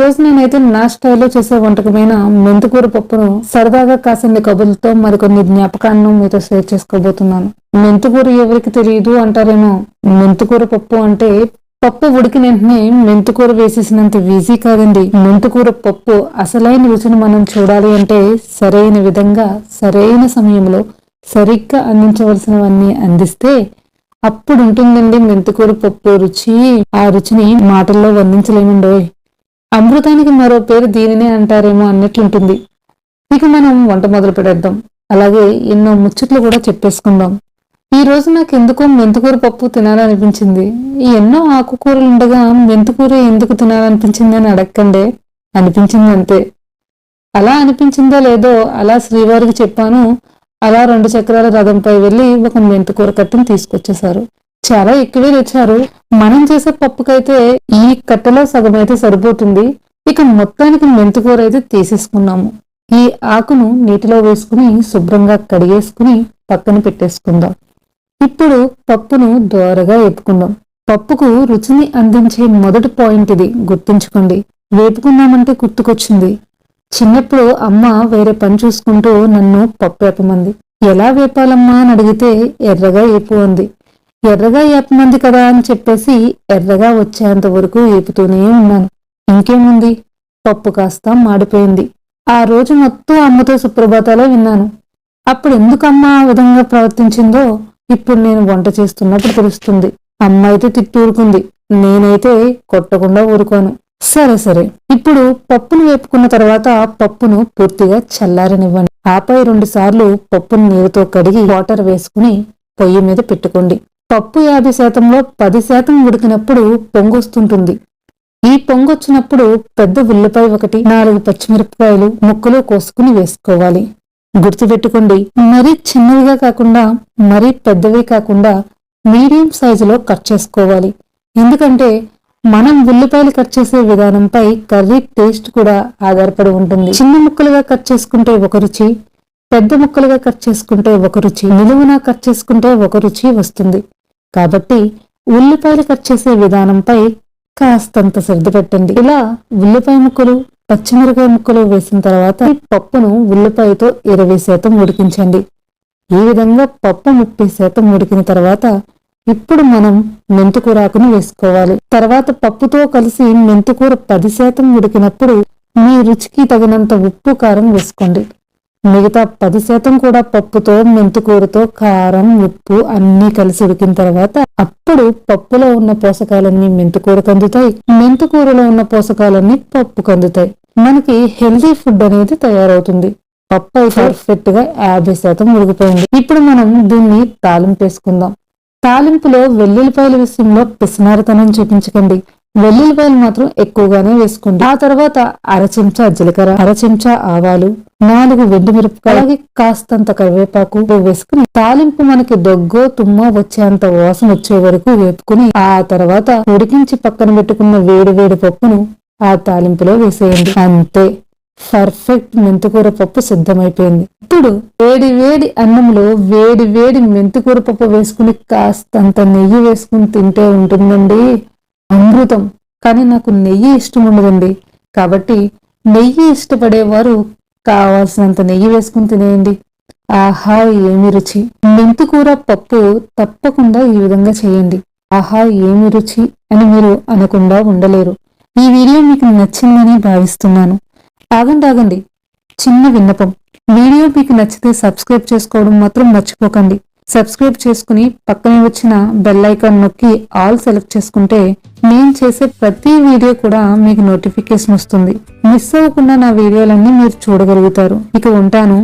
రోజు నేనైతే నా స్టైల్లో చేసే వంటకమైన మెంతుకూర పప్పును సరదాగా కాసింది కబుర్లతో మరికొన్ని జ్ఞాపకాలను మీతో షేర్ చేసుకోబోతున్నాను. మెంతుకూర ఎవరికి తెలియదు అంటారేమో? మెంతుకూర పప్పు అంటే పప్పు ఉడికిన వెంటనే మెంతుకూర వేసేసినంత ఈజీ కాదండి. మెంతుకూర పప్పు అసలైన రుచిని మనం చూడాలి అంటే సరైన విధంగా సరైన సమయంలో సరిగ్గా అందించవలసినవన్నీ అందిస్తే అప్పుడు ఉంటుందండి మెంతుకూర పప్పు రుచి. ఆ రుచిని మాటల్లో వర్ణించలేమండోయ్. అమృతానికి మరో పేరు దీనినే అంటారేమో అన్నట్లుంటుంది. ఇక మనం వంట మొదలు పెడేద్దాం అలాగే ఎన్నో ముచ్చట్లు కూడా చెప్పేసుకుందాం. ఈ రోజు నాకు ఎందుకో మెంతుకూర పప్పు తినాలనిపించింది. ఎన్నో ఆకుకూరలు ఉండగా మెంతుకూర ఎందుకు తినాలనిపించింది అని అడగకండే. అనిపించింది అంతే అలా అనిపించిందో లేదో అలా శ్రీవారికి చెప్పాను. అలా రెండు చక్రాల రథంపై వెళ్ళి ఒక మెంతుకూర కట్టెను తీసుకొచ్చేశారు. చాలా ఎక్కువే తెచ్చారు. మనం చేసే పప్పుకైతే ఈ కట్టెలో సగం అయితే సరిపోతుంది. ఇక మొత్తానికి మెంతుకూర అయితే తీసేసుకున్నాము. ఈ ఆకును నీటిలో వేసుకుని శుభ్రంగా కడిగేసుకుని పక్కన పెట్టేసుకుందాం. ఇప్పుడు పప్పును దోరగా వేపుకుందాం. పప్పుకు రుచిని అందించే మొదటి పాయింట్ ఇది. గుర్తుంచుకోండి. వేపుకుందామంటే గుర్తుకొచ్చింది. చిన్నప్పుడు అమ్మ వేరే పని చూసుకుంటూ నన్ను పప్పు వేపమంది. ఎలా వేపాలమ్మా? అని అడిగితే ఎర్రగా వేపు అంది. ఎర్రగా ఏపమంది కదా అని చెప్పేసి ఎర్రగా వచ్చేంత వరకు ఏపుతూనే ఉన్నాను. ఇంకేముంది? పప్పు కాస్త మాడిపోయింది. ఆ రోజు మొత్తం అమ్మతో సుప్రభాతాలే విన్నాను. అప్పుడు ఎందుకమ్మా ఆ విధంగా ప్రవర్తించిందో ఇప్పుడు నేను వంట చేస్తున్నప్పుడు తెలుస్తుంది. అమ్మ అయితే తిట్టూరుకుంది. నేనైతే కొట్టకుండా ఊరుకోను. సరే సరే. ఇప్పుడు పప్పును వేపుకున్న తర్వాత పప్పును పూర్తిగా చల్లారనివ్వండి. ఆపై రెండు సార్లు పప్పును నీరుతో కడిగి వాటర్ వేసుకుని పొయ్యి మీద పెట్టుకోండి. పప్పు యాభై శాతంలో పది శాతం ఉడికినప్పుడు పొంగొస్తుంటుంది. ఈ పొంగొచ్చినప్పుడు పెద్ద ఉల్లిపాయ ఒకటి నాలుగు పచ్చిమిరపకాయలు ముక్కలో కోసుకుని వేసుకోవాలి. గుర్తుపెట్టుకోండి మరీ చిన్నవిగా కాకుండా మరీ పెద్దవి కాకుండా మీడియం సైజులో కట్ చేసుకోవాలి. ఎందుకంటే మనం ఉల్లిపాయలు కట్ చేసే విధానంపై కర్రీ టేస్ట్ కూడా ఆధారపడి ఉంటుంది. చిన్న ముక్కలుగా కట్ చేసుకుంటే ఒక రుచి పెద్ద ముక్కలుగా కట్ చేసుకుంటే ఒక రుచి నిలువున కట్ చేసుకుంటే ఒక రుచి వస్తుంది. కాబట్టి ఉల్లిపాయలు కట్ చేసే విధానంపై కాస్తంత శ్రద్ధ పెట్టండి. ఇలా ఉల్లిపాయ ముక్కలు పచ్చిమిరకాయ ముక్కలు వేసిన తర్వాత ఈ పప్పును ఉల్లిపాయతో ఇరవై శాతం ఉడికించండి. ఈ విధంగా పప్పు ముప్పై శాతం ఉడికిన తర్వాత ఇప్పుడు మనం మెంతుకూరాకును వేసుకోవాలి. తర్వాత పప్పుతో కలిసి మెంతుకూర పది శాతం ఉడికినప్పుడు మీ రుచికి తగినంత ఉప్పు కారం వేసుకోండి. మిగతా పది శాతం కూడా పప్పుతో మెంతుకూరతో కారం ఉప్పు అన్నీ కలిసి ఉడికిన తర్వాత అప్పుడు పప్పులో ఉన్న పోషకాలన్నీ మెంతికూరకు అందుతాయి. మెంతుకూరలో ఉన్న పోషకాలన్నీ పప్పుకు అందుతాయి. మనకి హెల్దీ ఫుడ్ అనేది తయారవుతుంది. పప్పు అయితే పర్ఫెక్ట్గా యాభై శాతం ఉడికిపోయింది. ఇప్పుడు మనం దీన్ని తాలింపు వేసుకుందాం. తాలింపులో వెల్లుల్లిపాయల విషయంలో పిసినారితనం చూపించకండి. వెల్లుల్లిపాయలు మాత్రం ఎక్కువగానే వేసుకోండి. ఆ తర్వాత అర చెంచా జీలకర్ర అర చెంచా ఆవాలు నాలుగు వెండి మిరపకాయ అలాగే కాస్తంత కరివేపాకు వేసుకుని తాలింపు మనకి దగ్గో తుమ్మో వచ్చేంత వాసన వచ్చే వరకు వేపుకుని ఆ తర్వాత ఉడికించి పక్కన పెట్టుకున్న వేడి వేడి పప్పును ఆ తాలింపులో వేసేయండి. అంతే. పర్ఫెక్ట్ మెంతికూర పప్పు సిద్ధమైపోయింది. ఇప్పుడు వేడి వేడి అన్నంలో వేడి వేడి మెంతికూర పప్పు వేసుకుని కాస్తంత నెయ్యి వేసుకుని తింటే ఉంటుందండి. అమృతం. కానీ నాకు నెయ్యి ఇష్టం ఉండదండి. కాబట్టి నెయ్యి ఇష్టపడేవారు కావాల్సినంత నెయ్యి వేసుకుని తినేయండి. ఆహా ఏమి రుచి. మెంతికూర పప్పు తప్పకుండా ఈ విధంగా చేయండి. ఆహా ఏమి రుచి అని మీరు అనకుండా ఉండలేరు. ఈ వీడియో మీకు నచ్చిందని భావిస్తున్నాను. ఆగండి ఆగండి. చిన్న విన్నపం. వీడియో మీకు నచ్చితే సబ్స్క్రైబ్ చేసుకోవడం మాత్రం మర్చిపోకండి. సబ్స్క్రైబ్ చేసుకుని పక్కనే వచ్చిన బెల్ ఐకాన్ నొక్కి ఆల్ సెలెక్ట్ చేసుకుంటే నేను చేసే ప్రతి వీడియో కూడా మీకు నోటిఫికేషన్ వస్తుంది. మిస్ అవ్వకుండా నా వీడియోలన్నీ మీరు చూడగలుగుతారు. ఇక ఉంటాను.